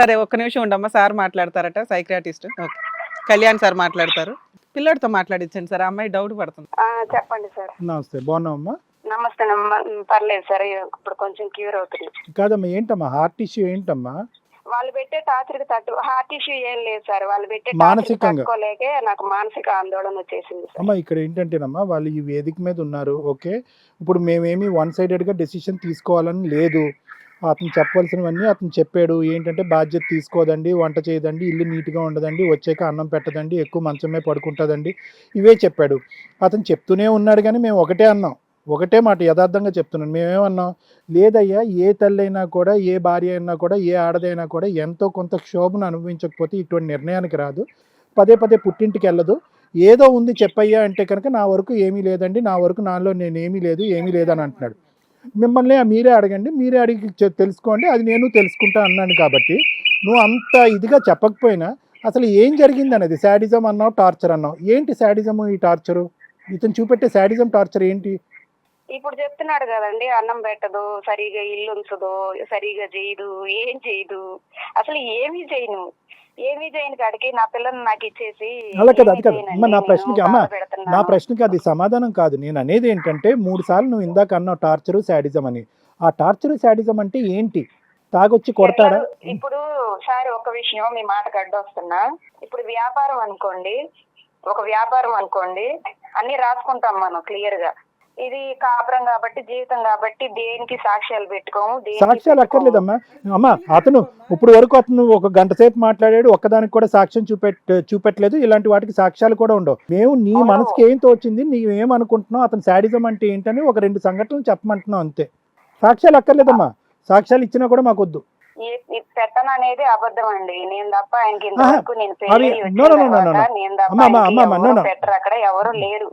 సరే ఒక్క నిమిషం ఉండమ్మా. సార్ మాట్లాడతారట సైక్రాటిస్ట్. ఓకే. కళ్యాణ్ సార్ మాట్లాడతారు. పిల్లడితో మాట్లాడించండి సార్ అమ్మాయి డౌట్ పడుతుంది. ఆ, చెప్పండి సార్. నమస్తే బాగున్నావమ్మా? నమస్తే నమ్మ- పర్లేదు సార్ ఇప్పుడు కొంచెం క్యూర్ అవుతుంది. కాదమ్మా ఏంటమ్మా హార్ట్ ఇష్యూ ఏంటమ్మా? వాళ్ళు పెట్టే టార్చర్ తట్టు హార్ట్ ఇష్యూ ఏం లేదు సార్ వాళ్ళు పెట్టే మానసికంగా. టార్చర్ తట్టుకోలేకే నాకు మానసిక ఆందోళన వచ్చేసింది సార్. అమ్మా ఇక్కడ ఏంటంటేనమ్మా వాళ్ళు ఈ వేదిక మీద ఉన్నారు ఓకే? ఇప్పుడు మేమేమి వన్ సైడెడ్గా డెసిషన్ తీసుకోవాలని లేదు. అతను చెప్పవలసినవన్నీ అతను చెప్పాడు. ఏంటంటే బాధ్యత తీసుకోదండి వంట చేయదండి ఇల్లు నీట్గా ఉండదండి వచ్చాక అన్నం పెట్టదండి ఎక్కువ మంచమే పడుకుంటుందండి. ఇవే చెప్పాడు. అతను చెప్తూనే ఉన్నాడు కానీ మేము ఒకటే అన్నాం. ఒకటే మాట యథార్థంగా చెప్తున్నాను. మేమేమన్నాం? లేదయ్యా ఏ తల్లి అయినా కూడా ఏ భార్య అయినా కూడా ఏ ఆడదైనా కూడా ఎంతో కొంత క్షోభను అనుభవించకపోతే ఇటువంటి నిర్ణయానికి రాదు. పదే పదే పుట్టింటికి వెళ్ళదు. ఏదో ఉంది చెప్పయ్యా అంటే కనుక నా వరకు ఏమీ లేదండి. నా వరకు నాలో నేను ఏమీ లేదు ఏమీ లేదని అంటున్నాడు. మిమ్మల్ని మీరే అడగండి మీరే అడిగి తెలుసుకోండి అది నేను తెలుసుకుంటా అన్నాను కాబట్టి. నువ్వు అంత ఇదిగా చెప్పకపోయినా అసలు ఏం జరిగింది అనేది శాడిజం అన్నావు టార్చర్ అన్నావు. ఏంటి శాడిజం ఈ టార్చరు? ఇతను చూపెట్టే శాడిజం టార్చర్ ఏంటి? ఇప్పుడు చెప్తున్నాడు కదండి అన్నం పెట్టదు సరిగా ఇల్లు ఉంచదు సరిగా చేయదు ఏం చేయదు. అసలు ఏమీ చేయను. ఏమీ చేయని కాడికి? నా పిల్లని నాకు ఇచ్చేసి అలా కదా, అది కాదు. అమ్మ, నా ప్రశ్నకి, అమ్మ. నా ప్రశ్నకి అది సమాధానం కాదు. నేను అనేది ఏంటంటే మూడు సార్లు నువ్వు ఇందాక అన్నావు టార్చరు శాడిజం అని. ఆ టార్చరు శాడిజం అంటే ఏంటి? తాగొచ్చి కొడతాడా? ఇప్పుడు సార్ ఒక విషయం మీ మాటకు అడ్డొస్తున్నా. ఇప్పుడు వ్యాపారం అనుకోండి ఒక వ్యాపారం అనుకోండి అన్ని రాసుకుంటాం మనం క్లియర్గా ఇది కాపురం కాబట్టి జీవితం కాబట్టి దేనికి సాక్ష్యాలు పెట్టుకోము? సాక్ష్యాలు. అక్కర్లేదమ్మా. అమ్మా అతను ఇప్పుడు వరకు అతను ఒక గంట సేపు మాట్లాడాడు ఒక్కదానికి కూడా సాక్ష్యం చూపెట్ చూపెట్టలేదు. ఇలాంటి వాటికి సాక్ష్యాలు కూడా ఉండవు. మేము నీ. మనసుకి ఏం తోచింది నీవేమనుకుంటున్నావు అతను శాడిజం అంటే ఏంటని ఒక రెండు సంఘటనలు చెప్పమంటున్నావు అంతే. సాక్ష్యాలు అక్కర్లేదమ్మా. సాక్ష్యాలు ఇచ్చినా కూడా మాకు వద్దు ఈ- ఈ పెట్టన అనేది అబద్ధం అండి నేను తప్ప ఆయనకి ఇంతవరకు నేను. నేను. పెట్టరు అక్కడ ఎవరు లేరు.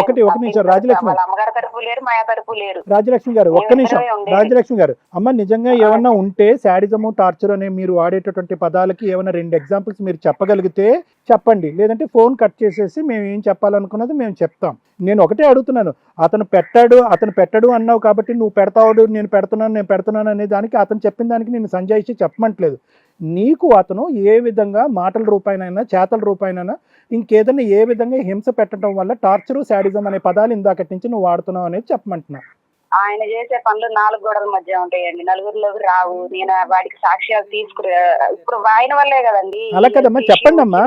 ఒకటి, ఒక నిమిషం, రాజలక్ష్మి. వాళ్ళ అమ్మగారి తరపు లేరు మా తరపు లేరు రాజలక్ష్మి గారు ఒక్క నిమిషం. రాజలక్ష్మి గారు అమ్మ నిజంగా ఏమన్నా ఉంటే శాడిజము టార్చర్ అనే మీరు వాడేటటువంటి పదాలకి ఏమైనా రెండు ఎగ్జాంపుల్స్ మీరు చెప్పగలిగితే చెప్పండి లేదంటే ఫోన్ కట్ చేసేసి మేము ఏం చెప్పాలనుకున్నది మేము చెప్తాం నేను ఒకటే అడుగుతున్నాను. అతను పెట్టాడు అతను పెట్టడు అన్నావు కాబట్టి నువ్వు పెడతావు నేను పెడుతున్నాను నేను పెడుతున్నాను అనే దానికి అతను చెప్పిన దానికి నేను సంజాయిషి చెప్పమంటలేదు. నీకు అతను ఏ విధంగా మాటల రూపాయనైనా చేతల రూపాయనైనా ఇంకేదైనా ఏ విధంగా హింస పెట్టడం వల్ల టార్చరు శాడిజం అనే పదాలు ఇందాకటి నుంచి నువ్వు వాడుతున్నావు అనేది చెప్పమంటున్నా. ఆయన చేసే పనులు నాలుగు గోడల మధ్య ఉంటాయండి. నలుగురిలోకి రావు. నేను వాడికి సాక్ష్యాలు తీసుకురా ఇప్పుడు ఆయన వల్లే కదండి. అలా కదమ్మా, చెప్పండి అమ్మా.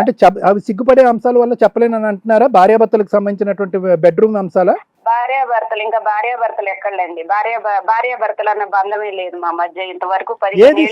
అంటే అవి సిగ్గుపడే అంశాల వల్ల చెప్పలేనని అంటున్నారా? భార్యాభర్తలకు సంబంధించినటువంటి బెడ్రూమ్ అంశాలా? భార్య భర్తలు ఇంకా భార్య భర్తలు ఎక్కడండి? భార్య భార్య భర్తలు అన్న బంధమే లేదు మా మధ్య. ఇంతవరకు ఏది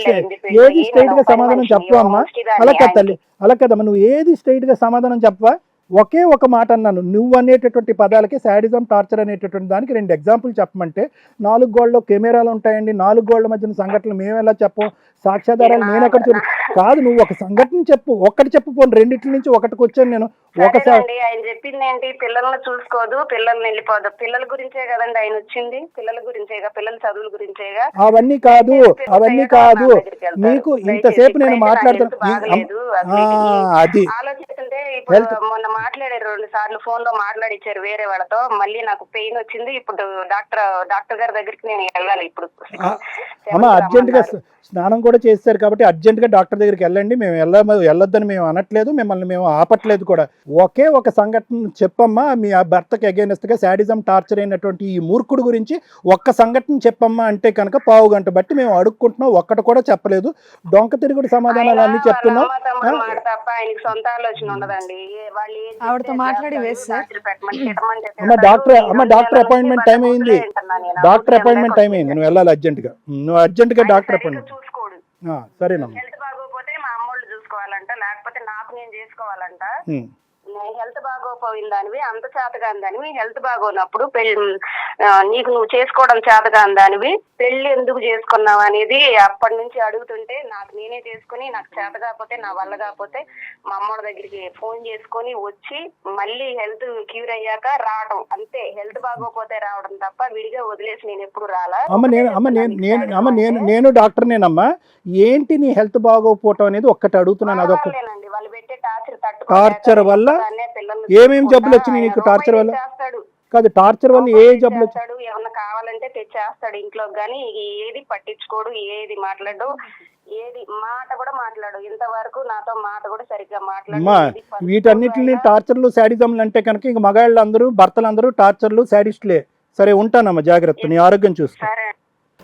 స్ట్రైట్గా సమాధానం చెప్పు అమ్మా అలా కదా. తల్లి అలా కదమ్మా నువ్వు ఏది స్ట్రైట్గా సమాధానం చెప్పవా? ఒకే ఒక మాట అన్నాను. నువ్వు అనేటటువంటి పదాలకి శాడిజం టార్చర్ అనేటటువంటి దానికి రెండు ఎగ్జాంపుల్ చెప్పమంటే నాలుగు గోళ్ళలో కెమెరాలు ఉంటాయండి. నాలుగు గోళ్ళ మధ్యన సంఘటనలు మేము ఎలా చెప్పం? సాక్ష్యాధారాలు నేను ఎక్కడ చూడు? కాదు నువ్వు ఒక సంఘటన చెప్పు. ఒక్కటి చెప్పు పోను. రెండిట్ల నుంచి ఒకటికి వచ్చాను నేను. ఒకసారి ఆయన చెప్పింది ఏంటి? పిల్లల్ని చూసుకోదు పిల్లల్ని వెళ్ళిపోదు. పిల్లల గురించే కదండి ఆయన వచ్చింది. పిల్లల గురించేగా పిల్లల చదువుల గురించేగా. అవన్నీ కాదు అవన్నీ కాదు. దయచేసి ఇంతసేపు నేను మాట్లాడుతున్నా అది. ఇప్పుడు మొన్న మాట్లాడారు రెండు సార్లు ఫోన్లో మాట్లాడిచ్చారు వేరే వాళ్ళతో. మళ్ళీ నాకు పెయిన్ వచ్చింది. ఇప్పుడు డాక్టర్ డాక్టర్ గారి దగ్గరికి నేను వెళ్ళాలి ఇప్పుడు. అమ్మ అర్జెంట్గా స్నానం కూడా చేస్తారు కాబట్టి అర్జెంట్గా డాక్టర్ దగ్గరికి వెళ్ళండి. మేము వెళ్ళ వెళ్ళొద్దని మేము అనట్లేదు. మిమ్మల్ని మేము ఆపట్లేదు కూడా. ఒకే ఒక సంఘటన చెప్పమ్మా. మీ ఆ భర్తకి అగేనెస్ట్గా శాడిజం టార్చర్ అయినటువంటి ఈ మూర్ఖుడు గురించి ఒక్క సంఘటన చెప్పమ్మా అంటే కనుక పావు గంట బట్టి మేము అడుక్కుంటున్నాం. ఒక్కటి కూడా చెప్పలేదు. డొంక తిరుగుడు సమాధానాలు అన్ని చెప్తున్నాం. ఆవిడతో మాట్లాడి తిట్టమని అమ్మ. డాక్టర్ అమ్మ డాక్టర్ అపాయింట్మెంట్ టైం అయింది. డాక్టర్ అపాయింట్మెంట్ టైం అయింది. నువ్వు వెళ్ళాలి అర్జెంట్గా. నువ్వు అర్జెంట్గా డాక్టర్ అపాయింట్మెంట్ సరేనమ్మా. హెల్త్ బాగోకపోతే మా అమ్మోళ్ళు చూసుకోవాలంట. లేకపోతే నాకు నేను చేసుకోవాలంట. హెల్త్ బాగోపోయిన దానివి అంత చేతగాని దానివి హెల్త్ బాగోనప్పుడు పెళ్ళి నీకు నువ్వు చేసుకోవడం చేతగాని దానివి పెళ్ళి ఎందుకు చేసుకున్నావు అనేది అప్పటి నుంచి అడుగుతుంటే నాకు నేనే చేసుకుని నాకు చేత కాకపోతే నా వల్ల కాకపోతే మా అమ్మోడి దగ్గరికి ఫోన్ చేసుకొని వచ్చి మళ్ళీ హెల్త్ క్యూర్ అయ్యాక రావడం. అంతే హెల్త్ బాగోపోతే రావడం తప్ప విడిగా వదిలేసి నేను ఎప్పుడు రాలా? అమ్మ నేను అమ్మ నేను నేను అమ్మ నేను నేను డాక్టర్ నేనమ్మా ఏంటి నీ హెల్త్ బాగోకపోవటం అనేది ఒక్కటి అడుగుతున్నాను అదొక వాళ్ళేనండి, వాళ్ళు పెట్టే టార్చర్ వల్ల ఏమేం జబ్బులు వచ్చినాయి నీకు? టార్చర్ వల్ల? కాదు టార్చర్ వల్ల ఏ జబ్బులు వచ్చి- చేస్తాడు ఏమన్నా కావాలంటే తెచ్చేస్తాడు ఇంట్లో. గానీ ఏది పట్టించుకోడు ఏది మాట్లాడు. ఏది మాట కూడా మాట్లాడు. ఇంతవరకు నాతో మాట కూడా సరిగ్గా మాట్లాడు. వీటన్నిటిని. టార్చర్లు శాడిజంలు అంటే కనుక ఇంక మగాళ్ళు అందరూ భర్తలు అందరూ టార్చర్లు శాడిస్ట్లే. సరే ఉంటానమ్మా జాగ్రత్త నీ ఆరోగ్యం చూసుకో.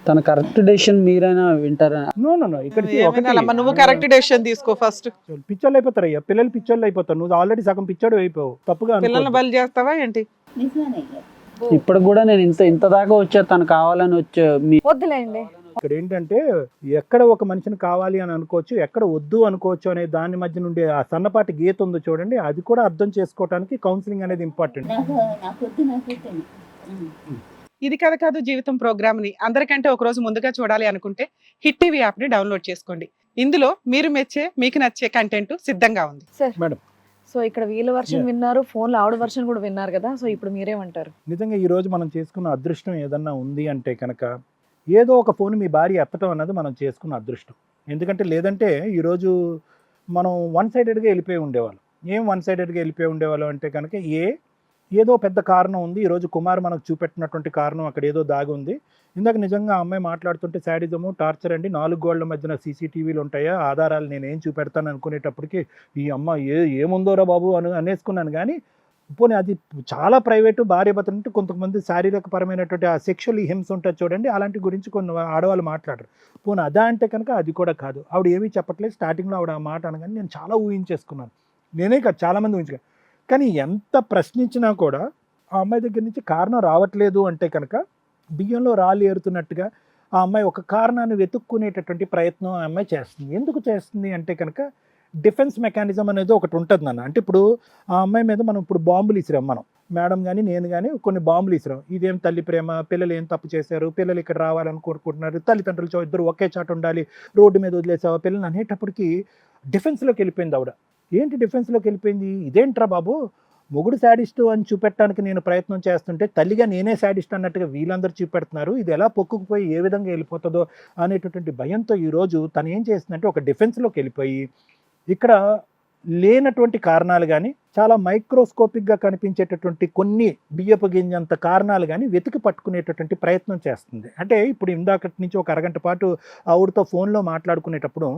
తన కరెక్ట్ డెసిషన్ మీరైనా వింటారా? నో నో నో ఇక్కడ ఏమైనా నువ్వు కరెక్ట్ డెసిషన్ తీసుకో ఫస్ట్ పిచ్చోళ్ళు అయిపోతారు అయ్యా పిల్లలు పిచ్చోళ్ళు అయిపోతారు. నువ్వు ఆల్రెడీ సగం పిచ్చోడు అయిపోవు తప్పుగా పిల్లల్ని అనుకోవద్దు. బలి చేస్తావా ఏంటి? ఇప్పుడు కూడా నేను ఇంత ఇంత దాకా వచ్చా తను కావాలని వచ్చా మీ వద్దులేండి. ఇక్కడ ఏంటంటే ఎక్కడ ఒక మనిషిని కావాలి అని అనుకోవచ్చు ఎక్కడ వద్దు అనుకోవచ్చు అనే దాని మధ్య నుండి ఆ సన్నపాటి గీత ఉందో చూడండి అది కూడా అర్థం చేసుకోవడానికి కౌన్సిలింగ్ అనేది ఇంపార్టెంట్ నాకు ఇది కథ కాదు జీవితం ప్రోగ్రామ్ని. అందరికంటే ఒక రోజు ముందుగా చూడాలి అనుకుంటే హిట్ టీవీ యాప్ని డౌన్లోడ్ చేసుకోండి. ఇందులో మీరు మెచ్చే మీకు నచ్చే కంటెంట్ సిద్ధంగా ఉంది. Sir madam. సో ఇక్కడ వీళ్ళ వర్షన్. విన్నారు ఫోన్లో ఆవిడ వర్షన్ కూడా విన్నారు కదా సో ఇప్పుడు మీరేమంటారు? నిజంగా ఈ రోజు మనం చేసుకున్న అదృష్టం ఏదన్నా ఉంది అంటే కనుక ఏదో ఒక ఫోన్ మీ భార్య ఎత్తడం అన్నది మనం చేసుకున్న అదృష్టం. ఎందుకంటే లేదంటే ఈరోజు మనం వన్ సైడెడ్గా వెళ్ళిపోయి ఉండేవాళ్ళం. ఏం వన్ సైడెడ్గా వెళ్ళిపోయి ఉండేవాళ్ళం అంటే కనుక ఏ ఏదో పెద్ద కారణం ఉంది. ఈరోజు కుమార్ మనకు చూపెట్టినటువంటి కారణం అక్కడ ఏదో దాగి ఉంది. ఇందాక నిజంగా అమ్మాయి మాట్లాడుతుంటే శాడిజము టార్చర్ అండి. నాలుగు గోళ్ళ మధ్యన సీసీటీవీలు ఉంటాయా? ఆధారాలు నేను ఏం చూపెడతాను అనుకునేటప్పటికి ఈ అమ్మ ఏ ఏముందోరా బాబు అని అనేసుకున్నాను. కానీ పోనీ అది చాలా ప్రైవేటు భార్య భర్తలు అంటే కొంతమంది శారీరక పరమైనటువంటి ఆ సెక్షువల్ హింస ఉంటుంది చూడండి. అలాంటి గురించి కొన్ని ఆడవాళ్ళు మాట్లాడరు. పోనీ అదా అంటే కనుక అది కూడా కాదు. ఆవిడ ఏమీ చెప్పట్లేదు. స్టార్టింగ్లో ఆవిడ ఆ మాట అనగానే నేను చాలా ఊహించేసుకున్నాను. నేనే కాదు చాలామంది ఊహించుకున్నాను కానీ ఎంత ప్రశ్నించినా కూడా ఆ అమ్మాయి దగ్గర నుంచి కారణం రావట్లేదు అంటే కనుక బియ్యంలో రాళ్ళు ఏరుతున్నట్టుగా ఆ అమ్మాయి ఒక కారణాన్ని వెతుక్కునేటటువంటి ప్రయత్నం ఆ అమ్మాయి చేస్తుంది. ఎందుకు చేస్తుంది అంటే కనుక డిఫెన్స్ మెకానిజం అనేది ఒకటి ఉంటుంది నాన్న. అంటే ఇప్పుడు ఆ అమ్మాయి మీద మనం ఇప్పుడు బాంబులు ఇసిరాం మనం. మేడం కానీ నేను కానీ కొన్ని బాంబులు ఇసిరాం. ఇదేం తల్లి ప్రేమ? పిల్లలు ఏం తప్పు చేశారు? పిల్లలు ఇక్కడ రావాలని కోరుకుంటున్నారు. తల్లిదండ్రులు ఇద్దరు ఒకే చాట ఉండాలి. రోడ్డు మీద వదిలేసావా పిల్లలు అనేటప్పటికి డిఫెన్స్లోకి వెళ్ళిపోయింది ఆవిడ. ఏంటి డిఫెన్స్లోకి వెళ్ళిపోయింది? ఇదేంట్రా బాబు? మొగుడు శాడిస్టు అని చూపెట్టడానికి నేను ప్రయత్నం చేస్తుంటే తల్లిగా నేనే శాడిస్ట్ అన్నట్టుగా వీళ్ళందరూ చూపెడుతున్నారు. ఇది ఎలా పొక్కుకుపోయి ఏ విధంగా వెళ్ళిపోతుందో అనేటటువంటి భయంతో ఈరోజు తను ఏం చేస్తుందంటే ఒక డిఫెన్స్లోకి వెళ్ళిపోయి ఇక్కడ లేనటువంటి కారణాలు కానీ చాలా మైక్రోస్కోపిక్గా కనిపించేటటువంటి కొన్ని బియ్యపు గింజంత కారణాలు కానీ వెతికి పట్టుకునేటటువంటి ప్రయత్నం చేస్తుంది. అంటే ఇప్పుడు ఇందాకటి నుంచి ఒక అరగంట పాటు ఆవిడతో ఫోన్లో మాట్లాడుకునేటప్పుడు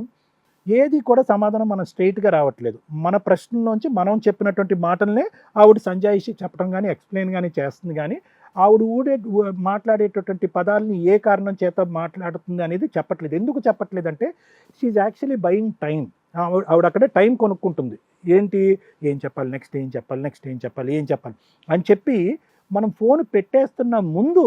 ఏది కూడా సమాధానం మనం స్ట్రైట్గా రావట్లేదు. మన ప్రశ్నలోంచి మనం చెప్పినటువంటి మాటలనే ఆవిడ సంజాయిషి చెప్పడం కానీ ఎక్స్ప్లెయిన్ కానీ చేస్తుంది కానీ ఆవిడ ఊడే మాట్లాడేటటువంటి పదాలని ఏ కారణం చేత మాట్లాడుతుంది అనేది చెప్పట్లేదు. ఎందుకు చెప్పట్లేదంటే షీఈ్ యాక్చువల్లీ బయింగ్ టైం ఆవిడ ఆవిడ అక్కడే టైం కొనుక్కుంటుంది. ఏంటి? ఏం చెప్పాలి? నెక్స్ట్ ఏం చెప్పాలి? నెక్స్ట్ ఏం చెప్పాలి? ఏం చెప్పాలి? అని చెప్పి మనం ఫోన్ పెట్టేస్తున్న ముందు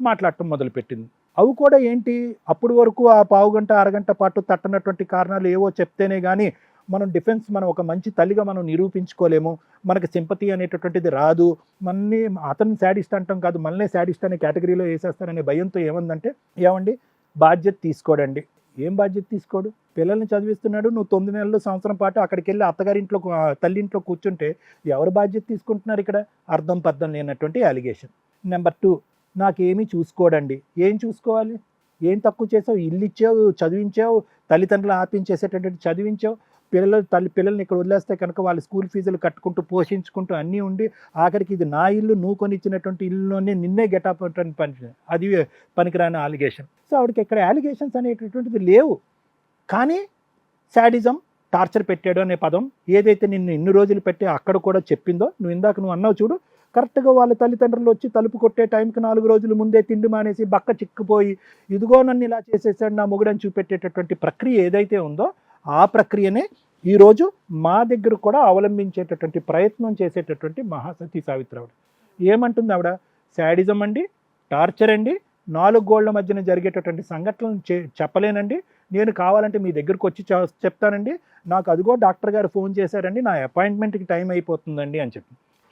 మాట్లాడటం మొదలుపెట్టింది. అవి కూడా ఏంటి? అప్పటి వరకు ఆ పావు గంట అరగంట పాటు తట్టనటువంటి కారణాలు ఏవో చెప్తేనే కానీ మనం డిఫెన్స్ మనం ఒక మంచి తల్లిగా మనం నిరూపించుకోలేము. మనకి సింపతి అనేటటువంటిది రాదు. మనల్ని అతను శాడిస్ట్ అంటాం కాదు మనల్నే శాడిస్ట్ అనే కేటగిరీలో వేసేస్తారనే భయంతో ఏముందంటే ఏమండి? బాధ్యత తీసుకోడండి. ఏం బాధ్యత తీసుకోడు? పిల్లల్ని చదివిస్తున్నాడు నువ్వు తొమ్మిది నెలలు సంవత్సరం పాటు అక్కడికి వెళ్ళి అత్తగారింట్లో తల్లింట్లో కూర్చుంటే ఎవరు బాధ్యత తీసుకుంటున్నారు ఇక్కడ? అర్థం పర్థం లేనటువంటి అలిగేషన్ నెంబర్ టూ నాకేమీ చూసుకోడండి. ఏం చూసుకోవాలి? ఏం తక్కువ చేసావు? ఇల్లు ఇచ్చావు చదివించావు తల్లిదండ్రులు ఆపించేసేటటువంటి చదివించావు పిల్లలు తల్లి పిల్లల్ని ఇక్కడ వదిలేస్తే కనుక వాళ్ళ స్కూల్ ఫీజులు కట్టుకుంటూ పోషించుకుంటూ అన్నీ ఉండి ఆఖరికి ఇది నా ఇల్లు నువ్వు కొనిచ్చినటువంటి ఇల్లులోనే నిన్నే గెటప్ పని అది పనికిరాని అలిగేషన్ సో ఆవిడకి ఇక్కడ అలిగేషన్స్ అనేటటువంటిది లేవు. కానీ శాడిజం టార్చర్ పెట్టాడు అనే పదం ఏదైతే నిన్ను ఇన్ని రోజులు పెట్టి అక్కడ కూడా చెప్పిందో నువ్వు ఇందాక నువ్వు అన్నావు చూడు కరెక్ట్గా వాళ్ళ తల్లిదండ్రులు వచ్చి తలుపు కొట్టే టైంకి నాలుగు రోజులు ముందే తిండి మానేసి బక్క చిక్కుపోయి ఇదిగో నన్ను ఇలా చేసేసాడు నా మొగుడని చూపెట్టేటటువంటి ప్రక్రియ ఏదైతే ఉందో ఆ ప్రక్రియనే ఈరోజు మా దగ్గర కూడా అవలంబించేటటువంటి ప్రయత్నం చేసేటటువంటి మహాసతి సావిత్రి ఆవిడ ఏమంటుంది ఆవిడ? శాడిజం అండి టార్చర్ అండి నాలుగు గోళ్ళ మధ్యన జరిగేటటువంటి సంఘటనలు చే- చెప్పలేనండి. నేను కావాలంటే మీ దగ్గరకు వచ్చి చెప్తానండి. నాకు అదిగో డాక్టర్ గారు ఫోన్ చేశారండి నా అపాయింట్మెంట్కి టైం అయిపోతుందండి అని చెప్పి.